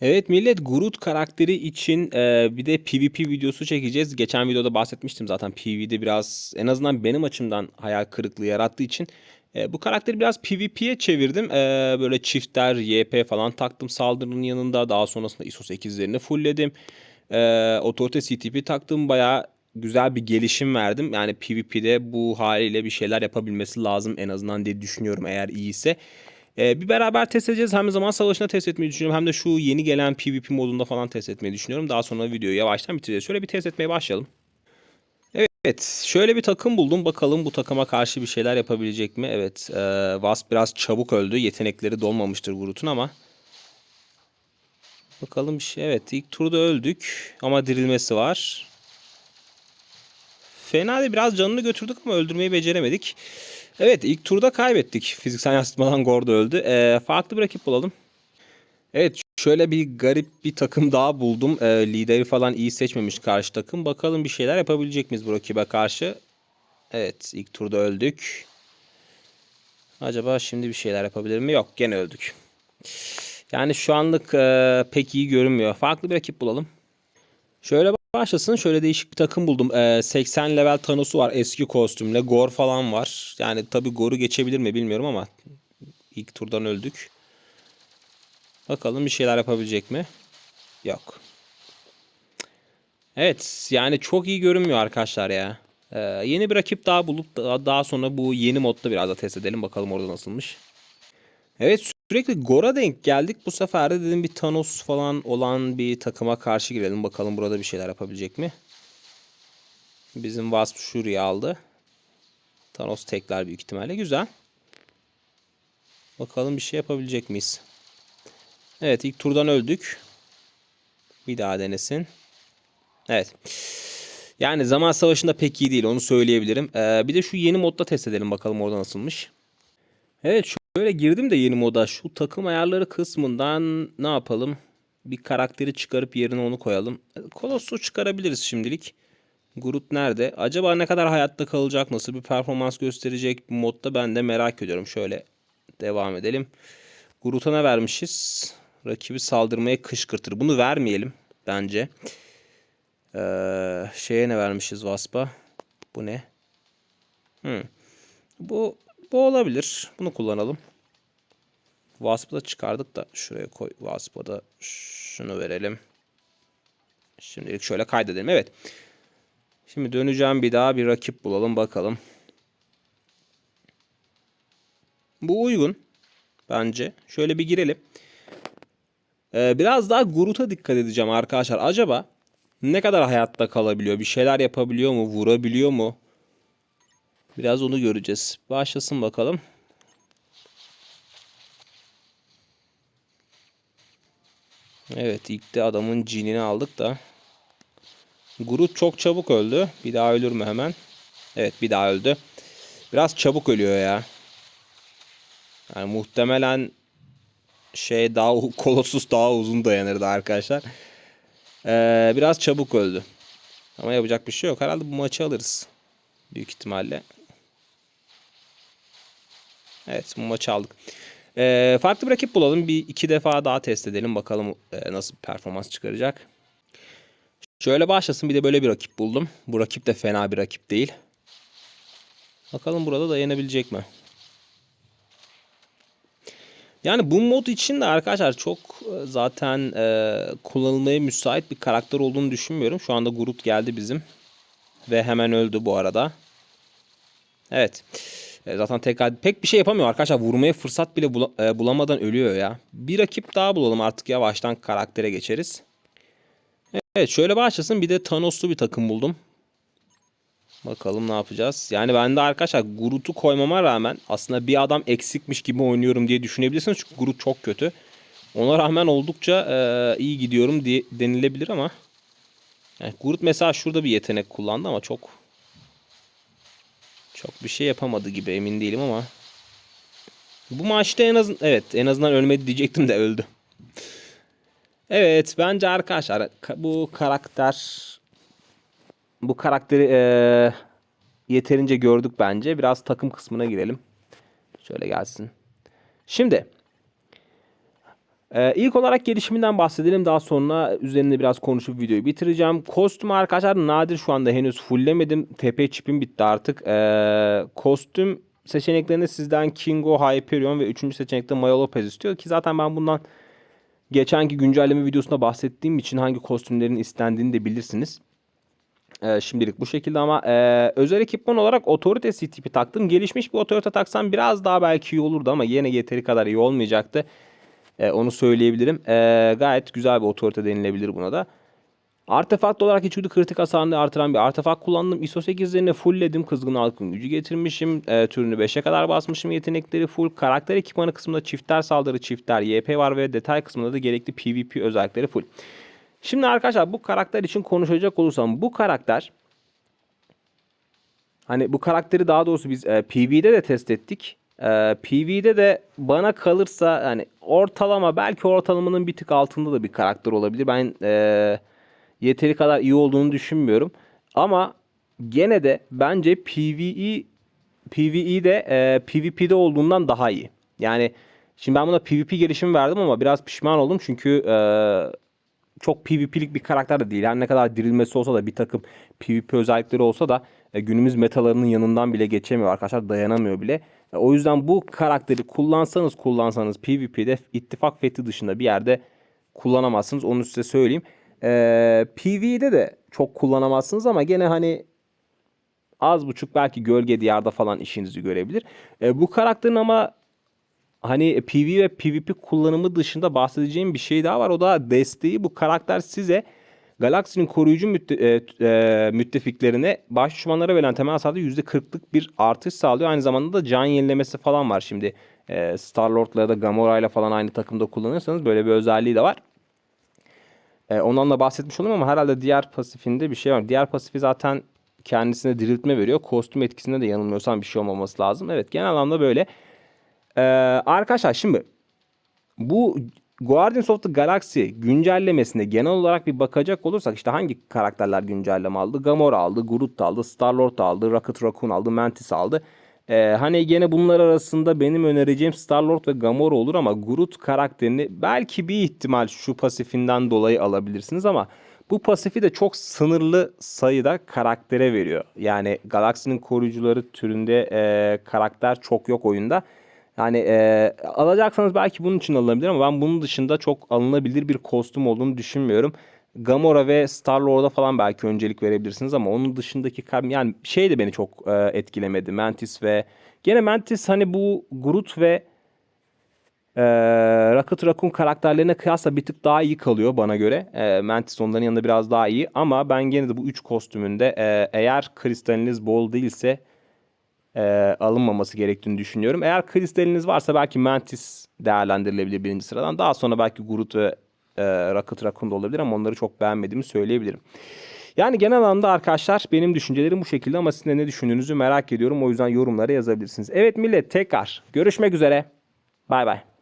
Evet millet Groot karakteri için e, bir de PvP videosu çekeceğiz. Geçen videoda bahsetmiştim zaten PvP'de biraz en azından benim açımdan hayal kırıklığı yarattığı için e, bu karakteri biraz PvP'ye çevirdim. E, böyle çiftler, YP falan taktım saldırının yanında. Daha sonrasında ISO 8'lerini fullledim. E, otorite CTP taktım. Bayağı güzel bir gelişim verdim. Yani PvP'de bu haliyle bir şeyler yapabilmesi lazım en azından diye düşünüyorum eğer iyiyse. Ee, bir beraber test edeceğiz. Hem zaman savaşında test etmeyi düşünüyorum. Hem de şu yeni gelen PvP modunda falan test etmeyi düşünüyorum. Daha sonra videoyu yavaştan bitireceğiz. Şöyle bir test etmeye başlayalım. Evet, şöyle bir takım buldum. Bakalım bu takıma karşı bir şeyler yapabilecek mi? Evet, e, Wasp biraz çabuk öldü. Yetenekleri dolmamıştır Groot'un ama. Bakalım bir şey. Evet, ilk turda öldük ama dirilmesi var. Fena değil. Biraz canını götürdük ama öldürmeyi beceremedik. Evet ilk turda kaybettik. Fiziksel yansıtmadan Gordo öldü. Ee, farklı bir rakip bulalım. Evet şöyle bir garip bir takım daha buldum. Ee, lideri falan iyi seçmemiş karşı takım. Bakalım bir şeyler yapabilecek miyiz bu rakibe karşı. Evet ilk turda öldük. Acaba şimdi bir şeyler yapabilir mi? Yok gene öldük. Yani şu anlık e, pek iyi görünmüyor. Farklı bir rakip bulalım. Şöyle başlasın. Şöyle değişik bir takım buldum. Ee, 80 level Thanos'u var eski kostümle. Gore falan var. Yani tabi Gore'u geçebilir mi bilmiyorum ama ilk turdan öldük. Bakalım bir şeyler yapabilecek mi? Yok. Evet yani çok iyi görünmüyor arkadaşlar ya. Ee, yeni bir rakip daha bulup daha sonra bu yeni modda biraz da test edelim. Bakalım orada nasılmış. Evet sürekli Gor'a denk geldik. Bu sefer de dedim bir Thanos falan olan bir takıma karşı girelim. Bakalım burada bir şeyler yapabilecek mi? Bizim Wasp Shuri'yi aldı. Thanos tekrar büyük ihtimalle. Güzel. Bakalım bir şey yapabilecek miyiz? Evet ilk turdan öldük. Bir daha denesin. Evet. Yani zaman savaşında pek iyi değil onu söyleyebilirim. Ee, bir de şu yeni modda test edelim bakalım orada nasılmış. Evet şöyle girdim de yeni moda. Şu takım ayarları kısmından ne yapalım? Bir karakteri çıkarıp yerine onu koyalım. Kolossu çıkarabiliriz şimdilik. Groot nerede? Acaba ne kadar hayatta kalacak? Nasıl bir performans gösterecek bu modda ben de merak ediyorum. Şöyle devam edelim. Groot'a ne vermişiz? Rakibi saldırmaya kışkırtır. Bunu vermeyelim bence. Ee, şeye ne vermişiz Wasp'a? Bu ne? Hmm. Bu bu olabilir. Bunu kullanalım. Wasp'ı da çıkardık da şuraya koy. Wasp'a da şunu verelim. Şimdilik şöyle kaydedelim. Evet. Şimdi döneceğim bir daha bir rakip bulalım bakalım. Bu uygun. Bence. Şöyle bir girelim. Ee, biraz daha Groot'a dikkat edeceğim arkadaşlar. Acaba ne kadar hayatta kalabiliyor? Bir şeyler yapabiliyor mu? Vurabiliyor mu? Biraz onu göreceğiz. Başlasın bakalım. Evet ilk de adamın cinini aldık da. Groot çok çabuk öldü. Bir daha ölür mü hemen? Evet bir daha öldü. Biraz çabuk ölüyor ya. Yani muhtemelen şey daha Kolossus daha uzun dayanırdı arkadaşlar. Ee, biraz çabuk öldü. Ama yapacak bir şey yok. Herhalde bu maçı alırız. Büyük ihtimalle. Evet bu maçı aldık. Ee, farklı bir rakip bulalım. Bir iki defa daha test edelim. Bakalım e, nasıl bir performans çıkaracak. Şöyle başlasın. Bir de böyle bir rakip buldum. Bu rakip de fena bir rakip değil. Bakalım burada dayanabilecek mi? Yani bu mod için de arkadaşlar çok e, zaten e, kullanılmaya müsait bir karakter olduğunu düşünmüyorum. Şu anda Groot geldi bizim. Ve hemen öldü bu arada. Evet. E, zaten tekrar pek bir şey yapamıyor arkadaşlar. Vurmaya fırsat bile bula, e, bulamadan ölüyor ya. Bir rakip daha bulalım artık yavaştan karaktere geçeriz. Evet şöyle başlasın. Bir de Thanos'lu bir takım buldum. Bakalım ne yapacağız. Yani ben de arkadaşlar Groot'u koymama rağmen aslında bir adam eksikmiş gibi oynuyorum diye düşünebilirsiniz. Çünkü Groot çok kötü. Ona rağmen oldukça e, iyi gidiyorum diye denilebilir ama. Yani Groot mesela şurada bir yetenek kullandı ama çok çok bir şey yapamadı gibi emin değilim ama. Bu maçta en azından evet en azından ölmedi diyecektim de öldü. Evet bence arkadaşlar bu karakter bu karakteri e, yeterince gördük bence. Biraz takım kısmına girelim. Şöyle gelsin. Şimdi Ee, ilk olarak gelişiminden bahsedelim. Daha sonra üzerinde biraz konuşup videoyu bitireceğim. Kostüm arkadaşlar nadir şu anda henüz fulllemedim. TP çipim bitti artık. Ee, kostüm seçeneklerinde sizden Kingo, Hyperion ve üçüncü seçenekte Maya Lopez istiyor. Ki zaten ben bundan geçenki güncelleme videosunda bahsettiğim için hangi kostümlerin istendiğini de bilirsiniz. Ee, şimdilik bu şekilde ama e, özel ekipman olarak otorite tipi taktım. Gelişmiş bir otorite taksam biraz daha belki iyi olurdu ama yine yeteri kadar iyi olmayacaktı. E, onu söyleyebilirim. E, gayet güzel bir otorite denilebilir buna da. Artefakt olarak içgüdü kritik hasarını artıran bir artefakt kullandım. ISO 8'lerini fullledim. Kızgın halkın gücü getirmişim. E, türünü 5'e kadar basmışım. Yetenekleri full. Karakter ekipmanı kısmında çifter saldırı, çifter YP var ve detay kısmında da gerekli PvP özellikleri full. Şimdi arkadaşlar bu karakter için konuşacak olursam bu karakter hani bu karakteri daha doğrusu biz e, Pv'de de test ettik. E, Pv'de de bana kalırsa hani ortalama belki ortalamanın bir tık altında da bir karakter olabilir. Ben e, yeteri kadar iyi olduğunu düşünmüyorum. Ama gene de bence PvE PvE'de e, PvP'de olduğundan daha iyi. Yani şimdi ben buna PvP gelişimi verdim ama biraz pişman oldum çünkü e, çok PvP'lik bir karakter de değil. Her ne kadar dirilmesi olsa da bir takım PvP özellikleri olsa da günümüz metalarının yanından bile geçemiyor arkadaşlar. Dayanamıyor bile. E, o yüzden bu karakteri kullansanız kullansanız PvP'de ittifak fethi dışında bir yerde kullanamazsınız. Onu size söyleyeyim. E, PvE'de de çok kullanamazsınız ama gene hani az buçuk belki gölge diyarda falan işinizi görebilir. E, bu karakterin ama hani PV ve PvP kullanımı dışında bahsedeceğim bir şey daha var. O da desteği. Bu karakter size Galaksinin koruyucu mütte, e, e, müttefiklerine baş düşmanlara verilen temel hasarda %40'lık bir artış sağlıyor. Aynı zamanda da can yenilemesi falan var. Şimdi e, Star-Lord'la ya da Gamora'yla falan aynı takımda kullanırsanız böyle bir özelliği de var. E, ondan da bahsetmiş oldum ama herhalde diğer pasifinde bir şey var. Diğer pasifi zaten kendisine diriltme veriyor. Kostüm etkisinde de yanılmıyorsam bir şey olmaması lazım. Evet genel anlamda böyle. Ee, arkadaşlar şimdi bu Guardians of the Galaxy güncellemesine genel olarak bir bakacak olursak işte hangi karakterler güncelleme aldı? Gamora aldı, Groot aldı, Star-Lord aldı, Rocket Raccoon aldı, Mantis aldı. Ee, hani gene bunlar arasında benim önereceğim Star-Lord ve Gamora olur ama Groot karakterini belki bir ihtimal şu pasifinden dolayı alabilirsiniz ama bu pasifi de çok sınırlı sayıda karaktere veriyor. Yani galaksinin koruyucuları türünde e, karakter çok yok oyunda. Yani e, alacaksanız belki bunun için alınabilir ama ben bunun dışında çok alınabilir bir kostüm olduğunu düşünmüyorum. Gamora ve Star-Lord'a falan belki öncelik verebilirsiniz ama onun dışındaki yani şey de beni çok e, etkilemedi. Mantis ve gene Mantis hani bu Groot ve e, Rocket Raccoon karakterlerine kıyasla bir tık daha iyi kalıyor bana göre. E, Mantis onların yanında biraz daha iyi ama ben gene de bu üç kostümünde e, eğer kristaliniz bol değilse e, alınmaması gerektiğini düşünüyorum. Eğer kristaliniz varsa belki Mantis değerlendirilebilir birinci sıradan. Daha sonra belki Groot ve e, Rocket Raccoon da olabilir ama onları çok beğenmediğimi söyleyebilirim. Yani genel anlamda arkadaşlar benim düşüncelerim bu şekilde ama sizin de ne düşündüğünüzü merak ediyorum. O yüzden yorumlara yazabilirsiniz. Evet millet tekrar görüşmek üzere. Bay bay.